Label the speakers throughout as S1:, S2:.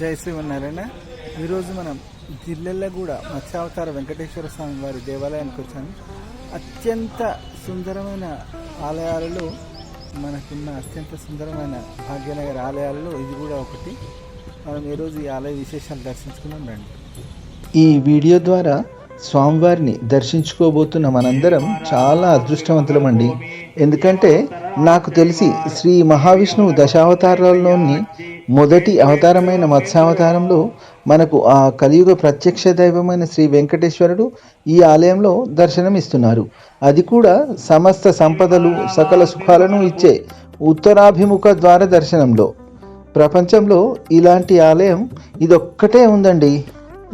S1: జై శ్రీమన్నారాయణ. ఈరోజు మనం జిల్లెల్లగూడ మత్స్యావతార వెంకటేశ్వర స్వామి వారి దేవాలయానికి వచ్చాము అత్యంత సుందరమైన ఆలయాలలో మనకున్న అత్యంత సుందరమైన భాగ్యనగర్ ఆలయాలలో ఇది కూడా ఒకటి. మనం ఈరోజు ఈ ఆలయ విశేషాలు దర్శించుకున్నాం రండి.
S2: ఈ వీడియో ద్వారా స్వామివారిని దర్శించుకోబోతున్న మనందరం చాలా అదృష్టవంతులమండి. ఎందుకంటే నాకు తెలిసి శ్రీ మహావిష్ణువు దశావతారాల్లోని మొదటి అవతారమైన మత్స్యావతారంలో మనకు ఆ కలియుగ ప్రత్యక్ష దైవమైన శ్రీ వెంకటేశ్వరుడు ఈ ఆలయంలో దర్శనమిస్తున్నారు. అది కూడా సమస్త సంపదలు సకల సుఖాలను ఇచ్చే ఉత్తరాభిముఖ ద్వార దర్శనంలో. ప్రపంచంలో ఇలాంటి ఆలయం ఇదొక్కటే ఉందండి.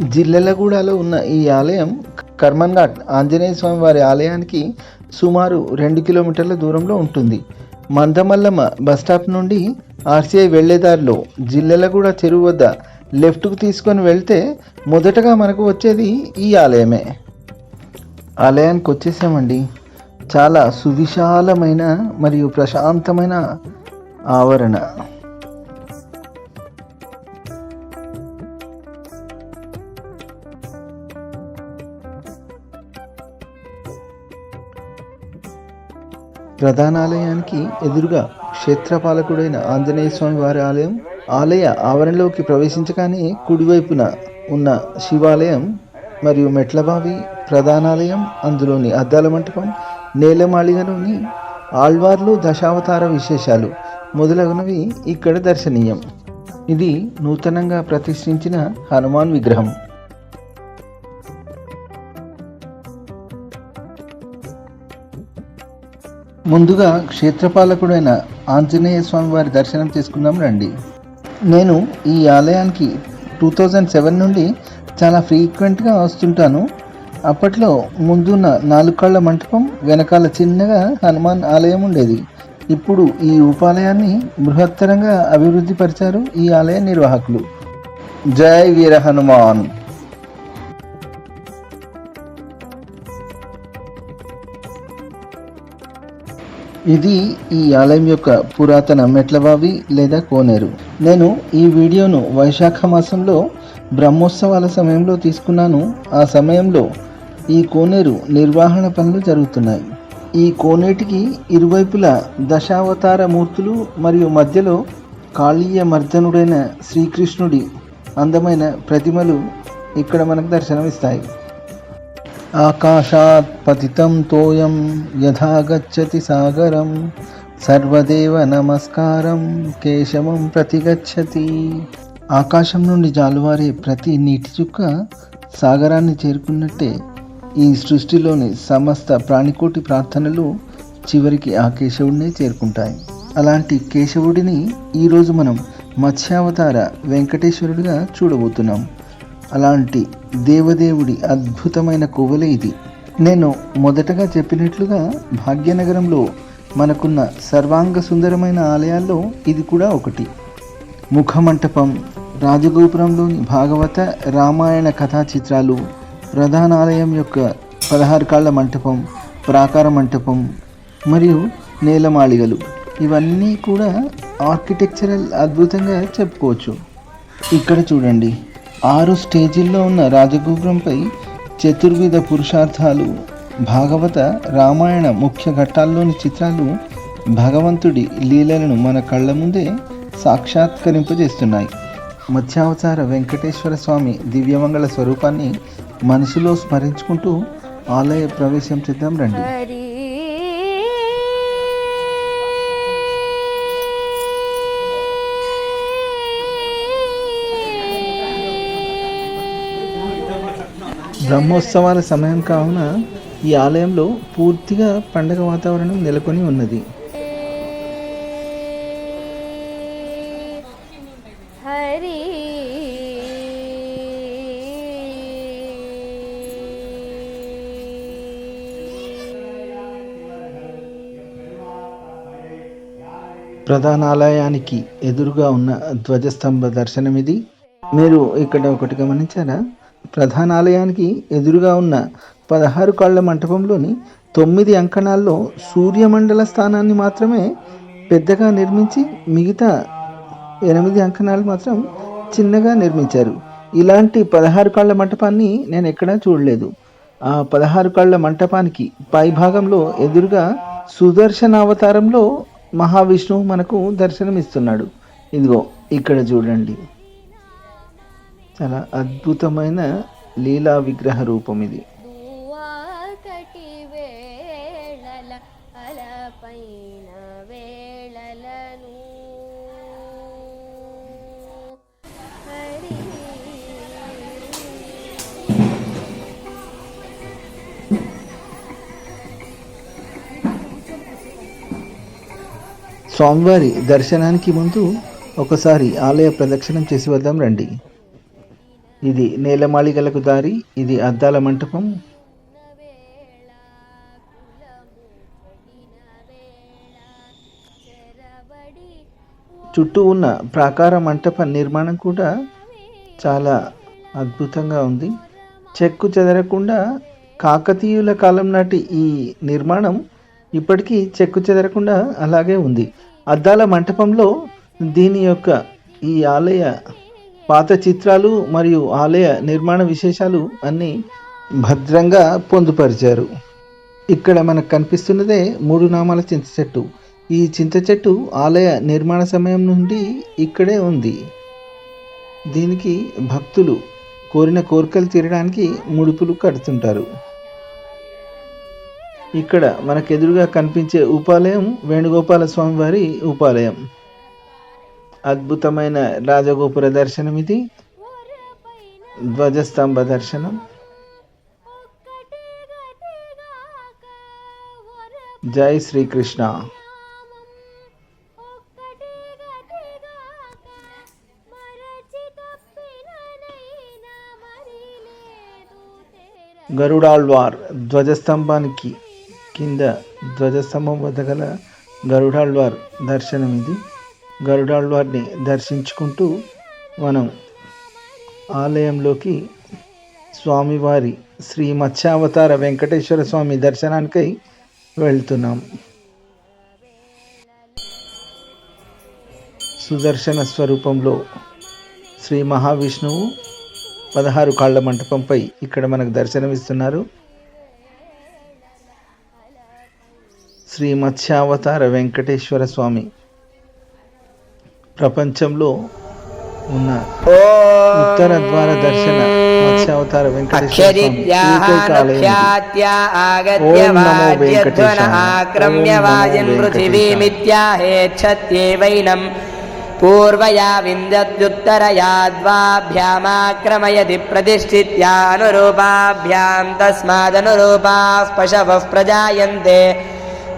S2: జిల్లెలగూడలో ఉన్న ఈ ఆలయం కర్మన్ఘాట్ ఆంజనేయ స్వామి వారి ఆలయానికి సుమారు రెండు కిలోమీటర్ల దూరంలో ఉంటుంది. మందమల్లమ్మ బస్ స్టాప్ నుండి ఆర్సీఐ వెళ్ళేదారిలో జిల్లెలగూడ చెరువు వద్ద లెఫ్ట్కు తీసుకొని వెళ్తే మొదటగా మనకు వచ్చేది ఈ ఆలయమే. ఆలయానికి వచ్చేసామండి. చాలా సువిశాలమైన మరియు ప్రశాంతమైన ఆవరణ. ప్రధానాలయానికి ఎదురుగా క్షేత్రపాలకుడైన ఆంజనేయ స్వామి వారి ఆలయం ఆలయ ఆవరణలోకి ప్రవేశించగానే కుడివైపున ఉన్న శివాలయం మరియు మెట్లబావి ప్రధానాలయం అందులోని అద్దాల మంటపం నేలమాళిగలోని ఆళ్వార్లు దశావతార విశేషాలు మొదలగునవి ఇక్కడ దర్శనీయం. ఇది నూతనంగా ప్రతిష్ఠించిన హనుమాన్ విగ్రహం. ముందుగా క్షేత్రపాలకుడైన ఆంజనేయ స్వామి వారి దర్శనం చేసుకుందాం రండి. నేను ఈ ఆలయానికి టూ థౌజండ్ సెవెన్ నుండి చాలా ఫ్రీక్వెంట్గా వస్తుంటాను. అప్పట్లో ముందున్న నాలుగు కాళ్ళ మంటపం వెనకాల చిన్నగా హనుమాన్ ఆలయం ఉండేది. ఇప్పుడు ఈ ఉపాలయాన్ని బృహత్తరంగా అభివృద్ధి పరిచారు ఈ ఆలయ నిర్వాహకులు. జై వీర హనుమాన్! ఇది ఈ ఆలయం యొక్క పురాతన మెట్లబావి లేదా కోనేరు. నేను ఈ వీడియోను వైశాఖ మాసంలో బ్రహ్మోత్సవాల సమయంలో తీసుకున్నాను. ఆ సమయంలో ఈ కోనేరు నిర్వహణ పనులు జరుగుతున్నాయి. ఈ కోనేటికి ఇరువైపులా దశావతార మూర్తులు మరియు మధ్యలో కాళీయ మర్దనుడైన శ్రీకృష్ణుడి అందమైన ప్రతిమలు ఇక్కడ మనకు దర్శనమిస్తాయి. ఆకాశాత్ పతితం తోయం యథా గచ్చతి సాగరం సర్వదేవ నమస్కారం కేశవం ప్రతిగచ్చతి ఆకాశం నుండి జాలువారే ప్రతి నీటి చుక్క సాగరాన్ని చేరుకున్నట్టే ఈ సృష్టిలోని సమస్త ప్రాణికోటి ప్రార్థనలు చివరికి ఆ కేశవుడినే చేరుకుంటాయి. అలాంటి కేశవుడిని ఈరోజు మనం మత్స్యావతార వెంకటేశ్వరుడిగా చూడబోతున్నాం. అలాంటి దేవదేవుడి అద్భుతమైన కోవెల ఇది. నేను మొదటగా చెప్పినట్లుగా భాగ్యనగరంలో మనకున్న సర్వాంగ సుందరమైన ఆలయాల్లో ఇది కూడా ఒకటి. ముఖమంటపం రాజగోపురంలోని భాగవత రామాయణ కథా చిత్రాలు ప్రధాన ఆలయం యొక్క పదహారు కాళ్ళ మంటపం ప్రాకార మంటపం మరియు నేలమాళిగలు. ఇవన్నీ కూడా ఆర్కిటెక్చరల్ అద్భుతంగా చెప్పుకోవచ్చు. ఇక్కడ చూడండి. ఆరు స్టేజీల్లో ఉన్న రాజగోపురంపై చతుర్విధ పురుషార్థాలు భాగవత రామాయణ ముఖ్య ఘట్టాల్లోని చిత్రాలు భగవంతుడి లీలలను మన కళ్ళ ముందే సాక్షాత్కరింపజేస్తున్నాయి. మత్స్యావతార వెంకటేశ్వర స్వామి దివ్యమంగళ స్వరూపాన్ని మనసులో స్మరించుకుంటూ ఆలయ ప్రవేశం చేద్దాం రండి. బ్రహ్మోత్సవాల సమయం కావున ఈ ఆలయంలో పూర్తిగా పండగ వాతావరణం నెలకొని ఉన్నది.
S3: హరి
S2: ప్రధాన ఆలయానికి ఎదురుగా ఉన్న ధ్వజస్తంభ దర్శనం ఇది మీరు ఇక్కడ ఒకటి గమనించారా? ప్రధాన ఆలయానికి ఎదురుగా ఉన్న పదహారు కాళ్ళ మంటపంలోని తొమ్మిది అంకణాల్లో సూర్యమండల స్థానాన్ని మాత్రమే పెద్దగా నిర్మించి మిగతా ఎనిమిది అంకణాలు మాత్రం చిన్నగా నిర్మించారు. ఇలాంటి పదహారు కాళ్ళ మంటపాన్ని నేను ఎక్కడా చూడలేదు. ఆ పదహారు కాళ్ళ మంటపానికి పై భాగంలో ఎదురుగా సుదర్శన అవతారంలో మహావిష్ణువు మనకు దర్శనమిస్తున్నాడు. ఇదిగో ఇక్కడ చూడండి. చాలా అద్భుతమైన లీలా విగ్రహ రూపం ఇది. స్వామివారి దర్శనానికి ముందు ఒకసారి ఆలయ ప్రదక్షిణం చేసి వద్దాం రండి. ఇది నేలమాళిగలకు దారి ఇది అద్దాల మంటపం. చుట్టూ ఉన్న ప్రాకార మంటప నిర్మాణం కూడా చాలా అద్భుతంగా ఉంది. చెక్కు చెదరకుండా కాకతీయుల కాలం నాటి ఈ నిర్మాణం ఇప్పటికీ చెక్కు చెదరకుండా అలాగే ఉంది. అద్దాల మంటపంలో దీని యొక్క ఈ ఆలయ పాత చిత్రాలు మరియు ఆలయ నిర్మాణ విశేషాలు అన్నీ భద్రంగా పొందుపరిచారు. ఇక్కడ మనకు కనిపిస్తున్నదే మూడు నామాల చింత చెట్టు. ఈ చింత చెట్టు ఆలయ నిర్మాణ సమయం నుండి ఇక్కడే ఉంది. దీనికి భక్తులు కోరిన కోరికలు తీరడానికి ముడుపులు కడుతుంటారు. ఇక్కడ మనకు ఎదురుగా కనిపించే ఉపాలయం వేణుగోపాల స్వామి వారి ఉపాలయం. అద్భుతమైన రాజగోపుర దర్శనం ఇది. ధ్వజస్తంభ దర్శనం. జై శ్రీకృష్ణ. గరుడాళ్వార్ ధ్వజస్తంభానికి కింద ధ్వజస్తంభం వద్ద గల గరుడాళ్వార్ దర్శనం ఇది. గరుడాళ్వారిని దర్శించుకుంటూ మనం ఆలయంలోకి స్వామివారి శ్రీ మత్స్యావతార వెంకటేశ్వర స్వామి దర్శనానికై వెళ్తున్నాం. సుదర్శన స్వరూపంలో శ్రీ మహావిష్ణువు పదహారు కాళ్ళ మంటపంపై ఇక్కడ మనకు దర్శనమిస్తున్నారు. శ్రీ మత్స్యావతార వెంకటేశ్వర స్వామి ప్రపంచంలో ఉన్న ఉత్తర ద్వార దర్శన మత్స్యావతార వెంకటేశ్వర స్వామి ఏకైక ఆలయం ఇది.
S4: అక్షరిత్యాహత్యా ఆగత్య
S2: ఓం నమో
S4: వాజ్యధ్వన
S2: వెంకటేశాయ.
S4: ఆక్రమ్య
S2: ఓం నమో
S4: వాజిన్ పృథివీమిత్యాహేచ్ఛత్యేవైనం పూర్వయా విందత్యుత్తరయా ద్వాభ్యామాక్రమయతి ప్రతిష్ఠిత్యానురూపాభ్యాం తస్మాదనురూపాः పశవः ప్రజాయంతే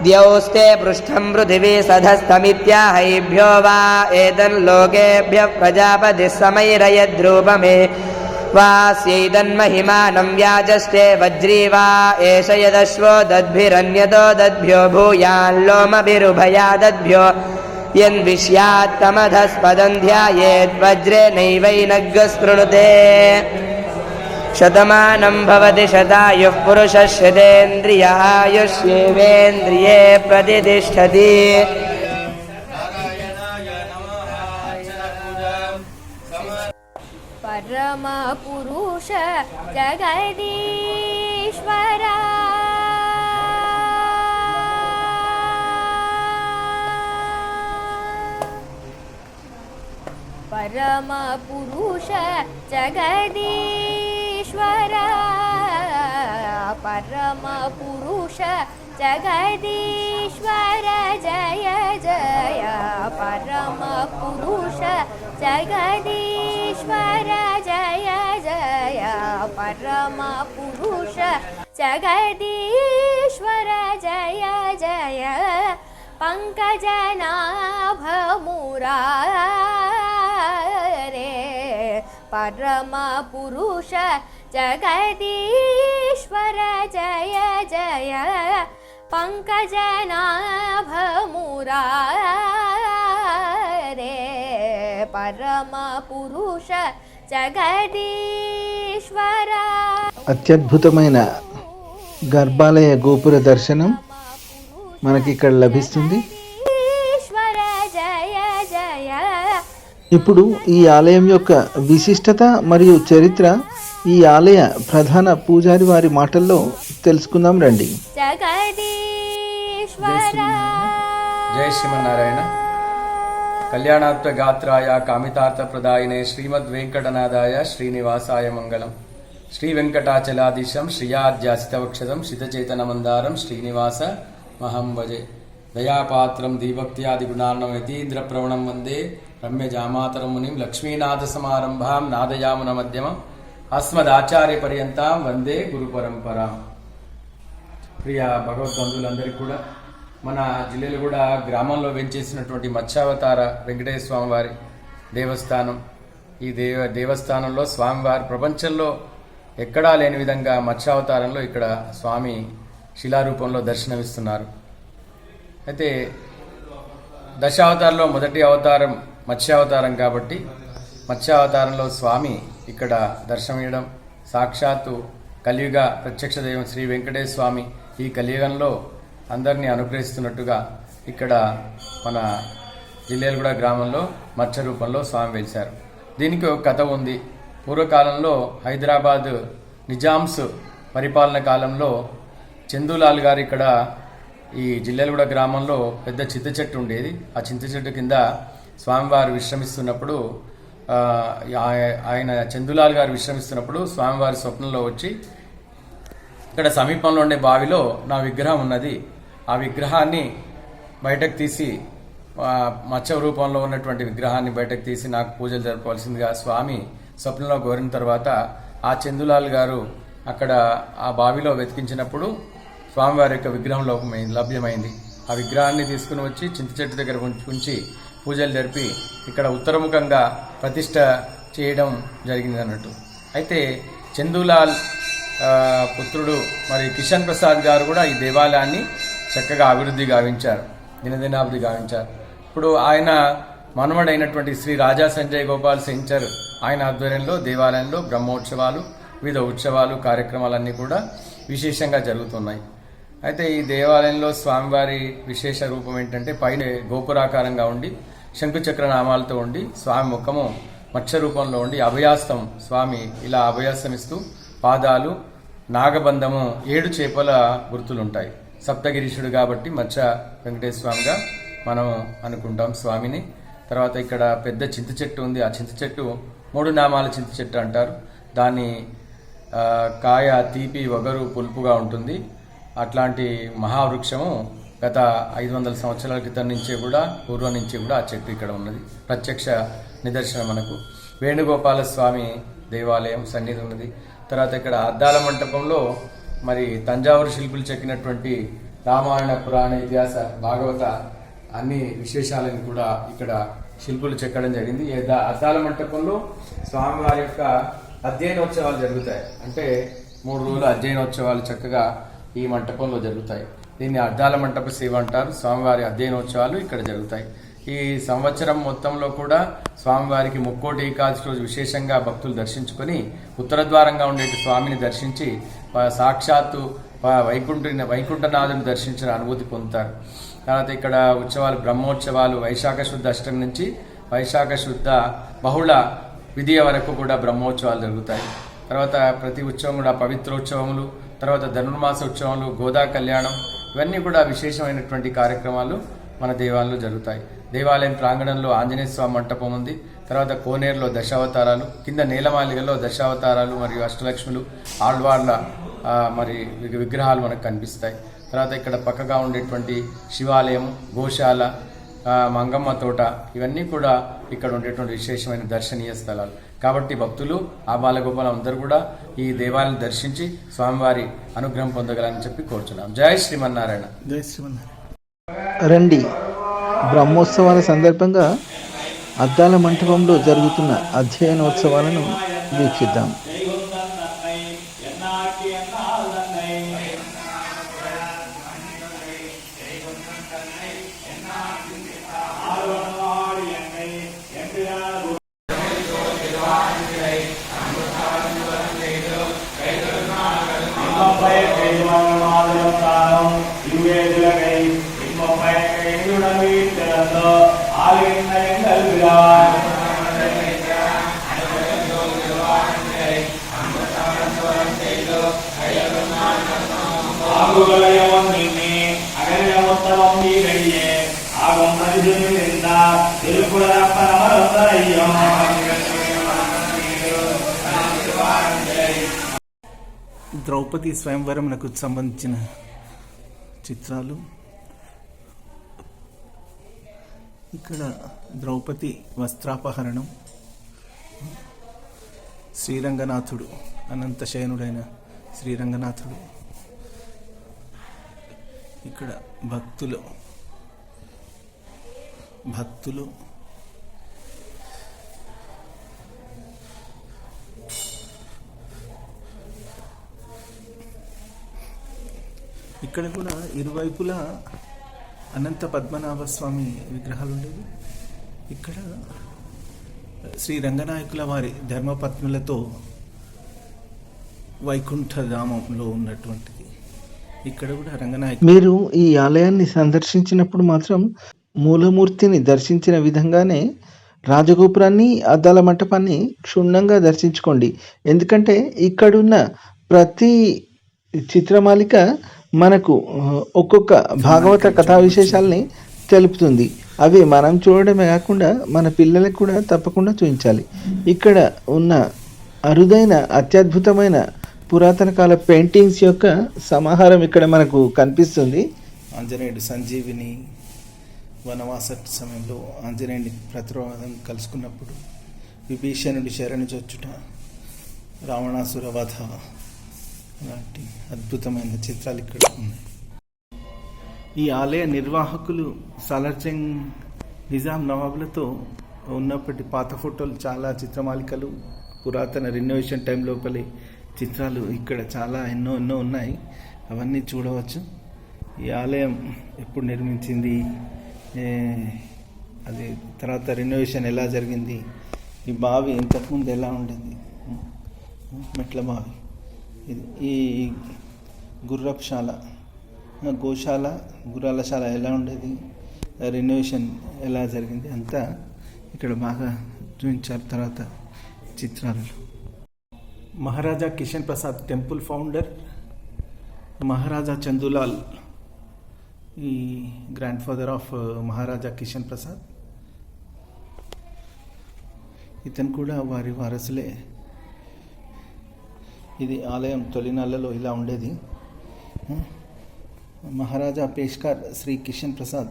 S4: द्यौस्ते पृष्ठं पृथिवी सधस्तमित्याहेभ्यो वा एतल्लोकेभ्यः प्रजापतिः प्रजापधिसमैरयद्रूपमे वास्यैदन्महिमानं व्याजस्ते वज्री वा एष यदश्वो दद्भिरन्यतो दद्भ्यो भूयाल्लोमभिरुभया दद्भ्यो। यन्विष्यात्तमधस्पदन्ध्यायेद्वज्रे नैवैनगस्पृणुते शतमानं भवति शायुःपुरुष शिदेन्द्रियःयुषवेन्द्रिये प्रतिष्ठति।
S3: परमपुरुष जगदीश्वरा। परमपुरुष जगदी పురుష జగదీశ్వర పరమ పురుష జగదీశ్వర జయ జయ పరమ పురుష జగదీశ్వర జయ జయ పరమ పురుష జగదీశ్వర జయ జయ పంకజనాభమురారే పరమ పురుష జగదీశ్వర జయ జయ పరమ పురుష జగదీశ్వర
S2: అత్యద్భుతమైన గర్భాలయ గోపుర దర్శనం మనకి ఇక్కడ లభిస్తుంది. ఇప్పుడు ఈ ఆలయం యొక్క విశిష్టత మరియు చరిత్ర ఈ ఆలయ ప్రధాన పూజారి వారి మాటల్లో తెలుసుకుందాం రండి.
S3: జగదీశ్వర.
S5: జై శ్రీమన్నారాయణ. కళ్యాణాత్మ గాత్రాయ కామితార్థ ప్రదాయినే శ్రీమద్ వెంకటనాథాయ శ్రీనివాసాయ మంగళం. శ్రీ వెంకటాచలాధీశం శ్రియాధ్యాసితవక్షదం శితచేతనమందారం శ్రీనివాస మహం భజే దయాపాత్రం దీభక్త్యాది గుణాన్నం యతీంద్ర ప్రవణం వందే రమ్య జామాతరం మునిం లక్ష్మీనాథ సమారంభాం నాదయామున మధ్యమం అస్మదాచార్య పర్యంతం వందే గురు పరంపరాం ప్రియ భగవద్బంధువులందరికీ కూడా మన జిల్లాలో కూడా గ్రామంలో వెంచేసినటువంటి మత్స్యావతార వెంకటేశ్వర స్వామి వారి దేవస్థానం. ఈ దేవ దేవస్థానంలో స్వామివారి ప్రపంచంలో ఎక్కడా లేని విధంగా మత్స్యావతారంలో ఇక్కడ స్వామి శిలారూపంలో దర్శనమిస్తున్నారు. అయితే దశావతారంలో మొదటి అవతారం మత్స్యావతారం కాబట్టి మత్స్యావతారంలో స్వామి ఇక్కడ దర్శనమియడం సాక్షాత్తు కలియుగ ప్రత్యక్ష దైవం శ్రీ వెంకటేశ్వర స్వామి ఈ కలియుగంలో అందరినీ అనుగ్రహిస్తున్నట్టుగా ఇక్కడ మన జిల్లేలగూడ గ్రామంలో మత్స్య రూపంలో స్వామి వెలిశారు. దీనికి ఒక కథ ఉంది. పూర్వకాలంలో హైదరాబాద్ నిజాంస్ పరిపాలన కాలంలో చందులాల్ గారు ఇక్కడ ఈ జిల్లెలగూడ గ్రామంలో పెద్ద చింత చెట్టు ఉండేది. ఆ చింత చెట్టు కింద స్వామివారు విశ్రమిస్తున్నప్పుడు ఆయ- ఆయన చందులాల్ గారు విశ్రమిస్తున్నప్పుడు స్వామివారి స్వప్నంలో వచ్చి ఇక్కడ సమీపంలో ఉండే బావిలో నా విగ్రహం ఉన్నది. ఆ విగ్రహాన్ని బయటకు తీసి మత్స్య రూపంలో ఉన్నటువంటి విగ్రహాన్ని బయటకు తీసి నాకు పూజలు జరపవలసిందిగా స్వామి స్వప్నంలో కోరిన తర్వాత ఆ చందులాల్ గారు అక్కడ ఆ బావిలో వెతికించినప్పుడు స్వామివారి యొక్క విగ్రహం లోపమైంది లభ్యమైంది. ఆ విగ్రహాన్ని తీసుకుని వచ్చి చింత చెట్టు దగ్గర ఉంచి- పూజలు జరిపి ఇక్కడ ఉత్తరముఖంగా ప్రతిష్ట చేయడం జరిగింది అన్నట్టు. అయితే చందులాల్ పుత్రుడు మరి కిషన్ ప్రసాద్ గారు కూడా ఈ దేవాలయాన్ని చక్కగా అభివృద్ధి గావించారు దినదినాభివృద్ధి గావించారు. ఇప్పుడు ఆయన మనవడైనటువంటి శ్రీ రాజా సంజయ్ గోపాల్ సెంచర్ ఆయన ఆధ్వర్యంలో దేవాలయంలో బ్రహ్మోత్సవాలు వివిధ ఉత్సవాలు కార్యక్రమాలన్నీ కూడా విశేషంగా జరుగుతున్నాయి. అయితే ఈ దేవాలయంలో స్వామివారి విశేష రూపం ఏంటంటే పైన గోపురాకారంగా ఉండి శంకుచక్ర నామాలతో ఉండి స్వామి ముఖము మత్స్య రూపంలో ఉండి అభయాస్తం స్వామి ఇలా అభయాస్తమిస్తూ పాదాలు నాగబంధము ఏడు చేపల గుర్తులుంటాయి. సప్తగిరీషుడు కాబట్టి మత్స్య వెంకటేశ్వర స్వామిగా మనం అనుకుంటాం స్వామిని. తర్వాత ఇక్కడ పెద్ద చింత చెట్టు ఉంది. ఆ చింత చెట్టు మూడు నామాల చింత చెట్టు అంటారు. దాన్ని కాయ తీపి వగరు పులుపుగా ఉంటుంది. అట్లాంటి మహావృక్షము గత ఐదు వందల సంవత్సరాల క్రితం నుంచే కూడా పూర్వం నుంచి కూడా ఆ చెట్టు ఇక్కడ ఉన్నది. ప్రత్యక్ష నిదర్శనం మనకు. వేణుగోపాల స్వామి దేవాలయం సన్నిధి ఉన్నది. తర్వాత ఇక్కడ అద్దాల మంటపంలో మరి తంజావూరు శిల్పులు చెక్కినటువంటి రామాయణ పురాణ ఇతిహాస భాగవత అన్ని విశేషాలను కూడా ఇక్కడ శిల్పులు చెక్కడం జరిగింది. అద్దాల మంటపంలో స్వామివారి యొక్క అధ్యయనోత్సవాలు జరుగుతాయి. అంటే మూడు రోజులు అధ్యయనోత్సవాలు చక్కగా ఈ మంటపంలో జరుగుతాయి. దీన్ని అద్దాల మంటప సేవ అంటారు. స్వామివారి అధ్యయనోత్సవాలు ఇక్కడ జరుగుతాయి. ఈ సంవత్సరం మొత్తంలో కూడా స్వామివారికి ముక్కోటి ఏకాదశి రోజు విశేషంగా భక్తులు దర్శించుకొని ఉత్తరద్వారంగా ఉండే స్వామిని దర్శించి సాక్షాత్తు వైకుంఠ వైకుంఠనాథుని దర్శించిన అనుభూతి పొందుతారు. తర్వాత ఇక్కడ ఉత్సవాలు బ్రహ్మోత్సవాలు వైశాఖ శుద్ధ అష్టమి నుంచి వైశాఖ శుద్ధ బహుళ విధియ వరకు కూడా బ్రహ్మోత్సవాలు జరుగుతాయి. తర్వాత ప్రతి ఉత్సవం కూడా పవిత్రోత్సవములు తర్వాత ధనుర్మాస ఉత్సవాలు గోదా కళ్యాణం ఇవన్నీ కూడా విశేషమైనటువంటి కార్యక్రమాలు మన దేవాలయంలో జరుగుతాయి. దేవాలయం ప్రాంగణంలో ఆంజనేయ స్వామి మంటపం ఉంది. తర్వాత కోనేరులో దశావతారాలు కింద నీలమాలిగలో దశావతారాలు మరియు అష్టలక్ష్ములు ఆళ్వార్ల మరి విగ్రహాలు మనకు కనిపిస్తాయి. తర్వాత ఇక్కడ పక్కగా ఉండేటువంటి శివాలయం గోశాల మంగమ్మ తోట ఇవన్నీ కూడా ఇక్కడ ఉండేటువంటి విశేషమైన దర్శనీయ స్థలాలు. కాబట్టి భక్తులు ఆ బాలగోపాల అందరూ కూడా ఈ దేవాలయం దర్శించి స్వామివారి అనుగ్రహం పొందగలని చెప్పి కోరుచున్నాం. జై శ్రీమన్నారాయణ.
S1: జై శ్రీమన్నారాయణ.
S2: రండి. బ్రహ్మోత్సవాల సందర్భంగా అద్దాల మంటపంలో జరుగుతున్న అధ్యయనోత్సవాలను వీక్షిద్దాం.
S1: ద్రౌపది స్వయంవరమునకు సంబంధించిన చిత్రాలు. ఇక్కడ ద్రౌపది వస్త్రాపహరణం. శ్రీరంగనాథుడు అనంత శయనుడైన శ్రీరంగనాథుడు. ఇక్కడ భక్తులు భక్తులు. ఇక్కడ కూడా ఇరువైపులా అనంత పద్మనాభ స్వామి విగ్రహాలు ఉండేవి. ఇక్కడ శ్రీ రంగనాయకుల వారి ధర్మపత్నులతో వైకుంఠ ధామంలో ఉన్నటువంటిది. ఇక్కడ కూడా రంగనాయకు
S2: మీరు ఈ ఆలయాన్ని సందర్శించినప్పుడు మాత్రం మూలమూర్తిని దర్శించిన విధంగానే రాజగోపురాన్ని అద్దాల మంటపాన్ని క్షుణ్ణంగా దర్శించుకోండి. ఎందుకంటే ఇక్కడున్న ప్రతి చిత్రమాలిక మనకు ఒక్కొక్క భాగవత కథా విశేషాలని తెలుపుతుంది. అవి మనం చూడడమే కాకుండా మన పిల్లలకు కూడా తప్పకుండా చూపించాలి. ఇక్కడ ఉన్న అరుదైన అత్యద్భుతమైన పురాతన కాల పెయింటింగ్స్ యొక్క సమాహారం ఇక్కడ మనకు కనిపిస్తుంది.
S1: ఆంజనేయుడు సంజీవిని వనవాస సమయంలో ఆంజనేయుడిని ప్రతిరోధం కలుసుకున్నప్పుడు విభీషణుడి శరణి చొచ్చుట రావణాసుర వధ అలాంటి అద్భుతమైన చిత్రాలు ఇక్కడ ఉన్నాయి. ఈ ఆలయ నిర్వాహకులు సాలార్జంగ్ నిజాం నవాబులతో ఉన్నప్పటి పాత ఫోటోలు చాలా చిత్రమాలికలు పురాతన రెనోవేషన్ టైం లోపలి చిత్రాలు ఇక్కడ చాలా ఎన్నో ఎన్నో ఉన్నాయి. అవన్నీ చూడవచ్చు. ఈ ఆలయం ఎప్పుడు నిర్మించింది? అది తర్వాత రెనోవేషన్ ఎలా జరిగింది? ఈ బావి ఇంతకుముందు ఎలా ఉండేది? మెట్ల బావి. ఇది ఈ గుర్రప్శాల. గోశాల గురాలశాల ఎలా ఉండేది? రెనోవేషన్ ఎలా జరిగింది? అంతా ఇక్కడ బాగా చూపించారు తర్వాత చిత్రాలలో మహారాజా కిషన్ ప్రసాద్ టెంపుల్ ఫౌండర్ మహారాజా చందులాల్ ఈ grand father of Maharaja Kishan Prasad. ఇతను కూడా వారి వారసులే. ఇది ఆలయం తొలినాళ్ళలో ఇలా ఉండేది. మహారాజా పేష్కార్ శ్రీ కిషన్ ప్రసాద్.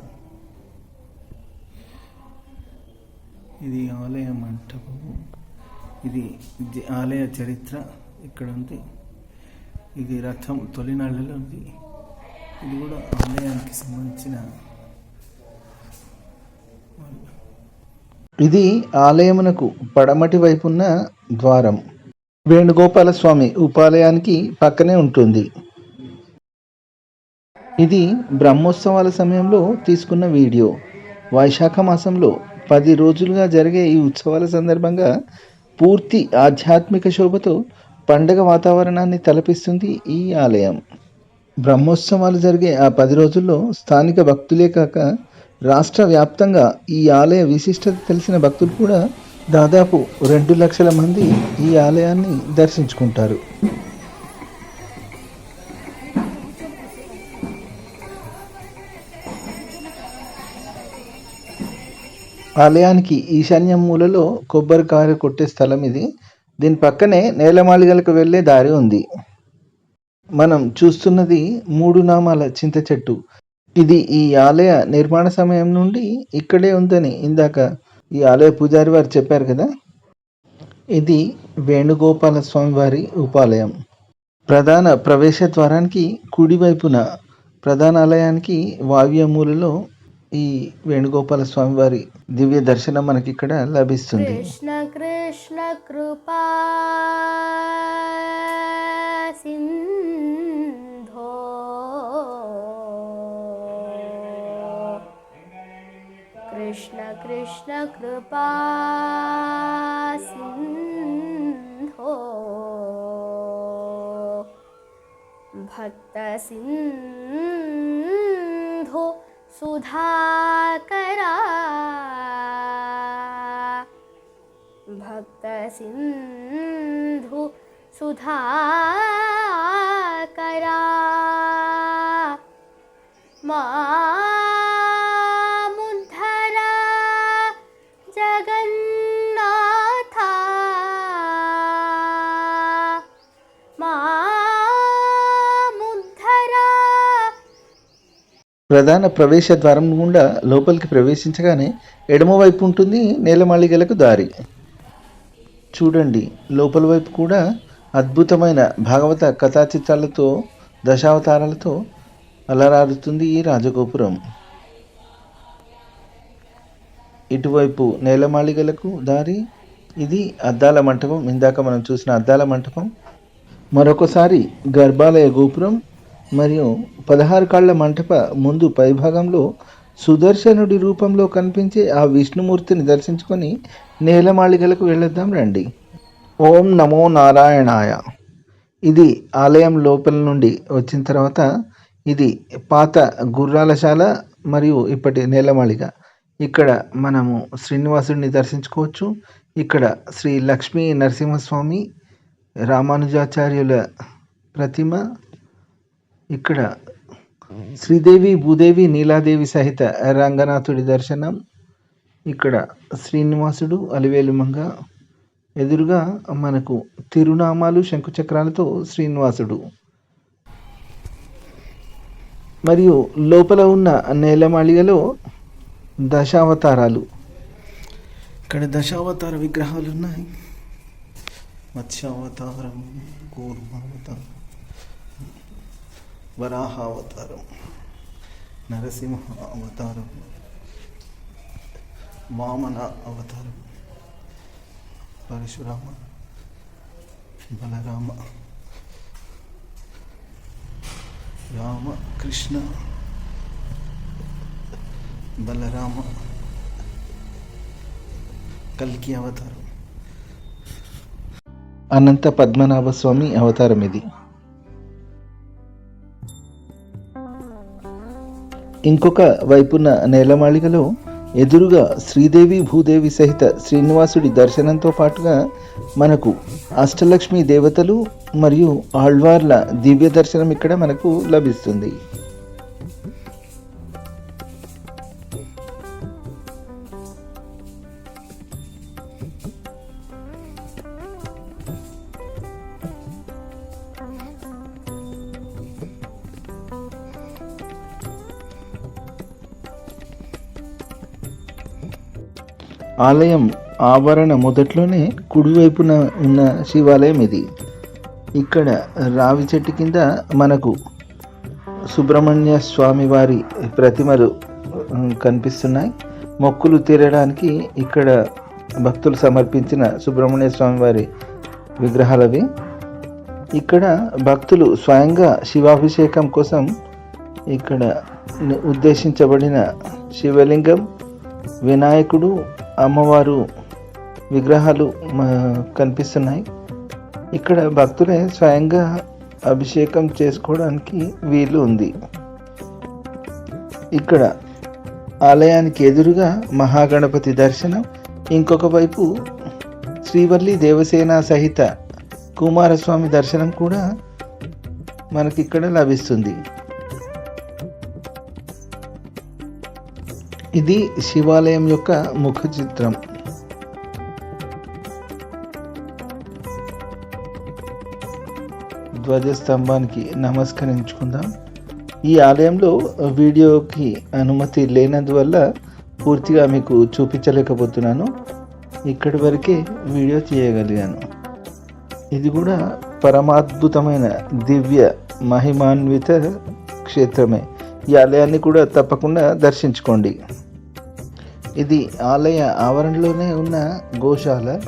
S1: ఇది ఆలయ మంటపము. ఇది ఆలయ చరిత్ర ఇక్కడ ఉంది ఇది రథం తొలినాళ్ళలో ఉంది ఇది కూడా ఆలయానికి సంబంధించిన
S2: ఇది ఆలయమునకు పడమటి వైపున్న ద్వారం. వేణుగోపాల స్వామి ఉపాలయానికి పక్కనే ఉంటుంది. ఇది బ్రహ్మోత్సవాల సమయంలో తీసుకున్న వీడియో. వైశాఖ మాసంలో పది రోజులుగా జరిగే ఈ ఉత్సవాల సందర్భంగా పూర్తి ఆధ్యాత్మిక శోభతో పండగ వాతావరణాన్ని తలపిస్తుంది ఈ ఆలయం. బ్రహ్మోత్సవాలు జరిగే ఆ పది రోజుల్లో స్థానిక భక్తులే కాక రాష్ట్ర వ్యాప్తంగా ఈ ఆలయ విశిష్టత తెలిసిన భక్తులు కూడా దాదాపు రెండు లక్షల మంది ఈ ఆలయాన్ని దర్శించుకుంటారు. ఆలయానికి ఈశాన్య మూలలో కొబ్బరికాయ కొట్టే స్థలం ఇది. దీని పక్కనే నేలమాళిగలకు వెళ్ళే దారి ఉంది. మనం చూస్తున్నది మూడు నామాల చింత చెట్టు. ఇది ఈ ఆలయ నిర్మాణ సమయం నుండి ఇక్కడే ఉందని ఇందాక ఈ ఆలయ పూజారి వారు చెప్పారు కదా. ఇది వేణుగోపాల స్వామి వారి ఉపాలయం. ప్రధాన ప్రవేశ ద్వారానికి కుడివైపున ప్రధాన ఆలయానికి వాయువ్య మూలలో ఈ వేణుగోపాల స్వామి వారి దివ్య దర్శనం మనకి ఇక్కడ లభిస్తుంది.
S3: కృష్ణ కృష్ణ కృపా సింధో. కృష్ణ కృష్ణ కృపా సింధో. భక్త సింధో. సుధాకరా భక్త సింధు
S2: ప్రధాన ప్రవేశ ద్వారం గుండా లోపలికి ప్రవేశించగానే ఎడమవైపు ఉంటుంది నేలమాళిగలకు దారి. చూడండి లోపల వైపు కూడా అద్భుతమైన భాగవత కథా చిత్రాలతో దశావతారాలతో అలరారుతుంది ఈ రాజగోపురం. ఇటువైపు నేలమాళిగలకు దారి ఇది అద్దాల మంటపం. ఇందాక మనం చూసిన అద్దాల మంటపం. మరొకసారి గర్భాలయ గోపురం మరియు పదహారు కాళ్ళ మంటప ముందు పైభాగంలో సుదర్శనుడి రూపంలో కనిపించే ఆ విష్ణుమూర్తిని దర్శించుకొని నేలమాళిగలకు వెళ్ళొద్దాం రండి. ఓం నమో నారాయణాయ. ఇది ఆలయం లోపల నుండి వచ్చిన తర్వాత ఇది పాత గుర్రాలశాల మరియు ఇప్పటి నేలమాళిగ. ఇక్కడ మనము శ్రీనివాసుడిని దర్శించుకోవచ్చు. ఇక్కడ శ్రీ లక్ష్మీ నరసింహస్వామి రామానుజాచార్యుల ప్రతిమ ఇక్కడ శ్రీదేవి భూదేవి నీలాదేవి సహిత రంగనాథుడి దర్శనం. ఇక్కడ శ్రీనివాసుడు అలివేలు మంగ. ఎదురుగా మనకు తిరునామాలు శంకుచక్రాలతో శ్రీనివాసుడు. మరియు లోపల ఉన్న నేలమాళిగలో దశావతారాలు.
S1: ఇక్కడ దశావతార విగ్రహాలు ఉన్నాయి. మత్స్యావతారం కూర్మావతారం. వరాహావతారం నరసింహ అవతారం వామన అవతారం పరశురామ బలరామ రామ కృష్ణ బలరామ కల్కి అవతారం.
S2: అనంత పద్మనాభ స్వామి అవతారం ఇది ఇంకొక వైపున నేలమాళిగలో ఎదురుగా శ్రీదేవి భూదేవి సహిత శ్రీనివాసుడి దర్శనంతో పాటుగా మనకు అష్టలక్ష్మి దేవతలు మరియు ఆళ్వార్ల దివ్య దర్శనం ఇక్కడ మనకు లభిస్తుంది. ఆలయం ఆవరణ మొదట్లోనే కుడివైపున ఉన్న శివాలయం ఇది. ఇక్కడ రావి చెట్టు కింద మనకు సుబ్రహ్మణ్య స్వామి వారి ప్రతిమలు కనిపిస్తున్నాయి. మొక్కులు తీరడానికి ఇక్కడ భక్తులు సమర్పించిన సుబ్రహ్మణ్య స్వామి వారి విగ్రహాలవి. ఇక్కడ భక్తులు స్వయంగా శివాభిషేకం కోసం ఇక్కడ ఉద్దేశించబడిన శివలింగం వినాయకుడు అమ్మవారు విగ్రహాలు కనిపిస్తున్నాయి. ఇక్కడ భక్తులే స్వయంగా అభిషేకం చేసుకోవడానికి వీలు ఉంది. ఇక్కడ ఆలయానికి ఎదురుగా మహాగణపతి దర్శనం ఇంకొక వైపు శ్రీవల్లి దేవసేన సహిత కుమారస్వామి దర్శనం కూడా మనకి ఇక్కడ లభిస్తుంది. ఇది శివాలయం యొక్క ముఖ చిత్రం. ధ్వజస్తంభానికి నమస్కరించుకుందాం. ఈ ఆలయంలో వీడియోకి అనుమతి లేనందువల్ల పూర్తిగా మీకు చూపించలేకపోతున్నాను. ఇక్కడి వరకే వీడియో చేయగలిగాను. ఇది కూడా పరమాద్భుతమైన దివ్య మహిమాన్విత క్షేత్రమే. ఈ ఆలయాన్ని కూడా తప్పకుండా దర్శించుకోండి. ఇది ఆలయ ఆవరణలోనే ఉన్న గోశాల.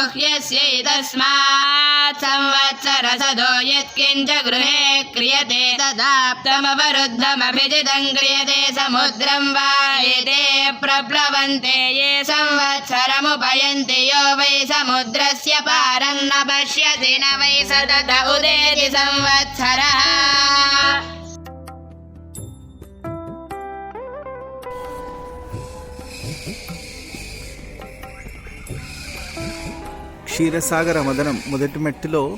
S6: तस्मात्तु परावार्षिको मासौ बद्ध्वा चरति सत्राभिजितग्गो गुह्यस्यैतस्मात् संवत्सरसदो यत्किञ्च गृहे क्रियते तदाप्तमवरुद्धमभिजितं क्रियते समुद्रं वा एते प्रप्लवन्ते ये संवत्सरमुपयन्ति यो वै समुद्रस्य पारं न पश्यति न वै सतत उदेति संवत्सरः
S1: క్షీరసాగర మదనం మొదటి మెట్టులో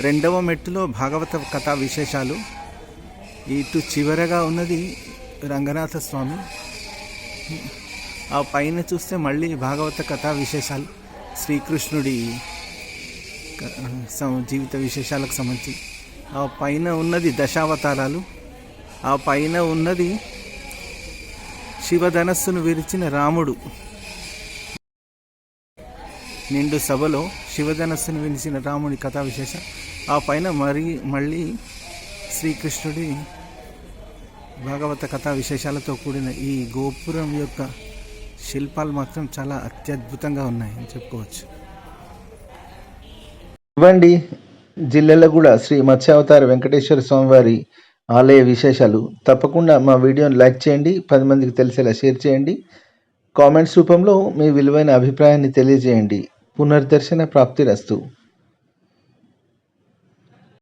S1: రెండవ మెట్టులో భాగవత కథా విశేషాలు. ఇటు చివరగా ఉన్నది రంగనాథ స్వామి. ఆ పైన చూస్తే మళ్ళీ భాగవత కథా విశేషాలు. శ్రీకృష్ణుడి సం- జీవిత విశేషాలకు సంబంధించి. ఆ పైన ఉన్నది దశావతారాలు. ఆ పైన ఉన్నది శివధనస్సును విరిచిన రాముడు. నిండు సభలో శివధనస్సును వినిసిన రాముని కథా విశేషం ఆ పైన మరి మళ్ళీ శ్రీకృష్ణుడి భాగవత కథా విశేషాలతో కూడిన ఈ గోపురం యొక్క శిల్పాలు మాత్రం చాలా అత్యద్భుతంగా ఉన్నాయి అని చెప్పుకోవచ్చు.
S2: ఇవ్వండి జిల్లాలో కూడా శ్రీ మత్స్యావతార వెంకటేశ్వర స్వామివారి ఆలయ విశేషాలు. తప్పకుండా మా వీడియోని లైక్ చేయండి పది మందికి తెలిసేలా షేర్ చేయండి. కామెంట్స్ రూపంలో మీ విలువైన అభిప్రాయాన్ని తెలియజేయండి. పునర్దర్శన ప్రాప్తిరస్తు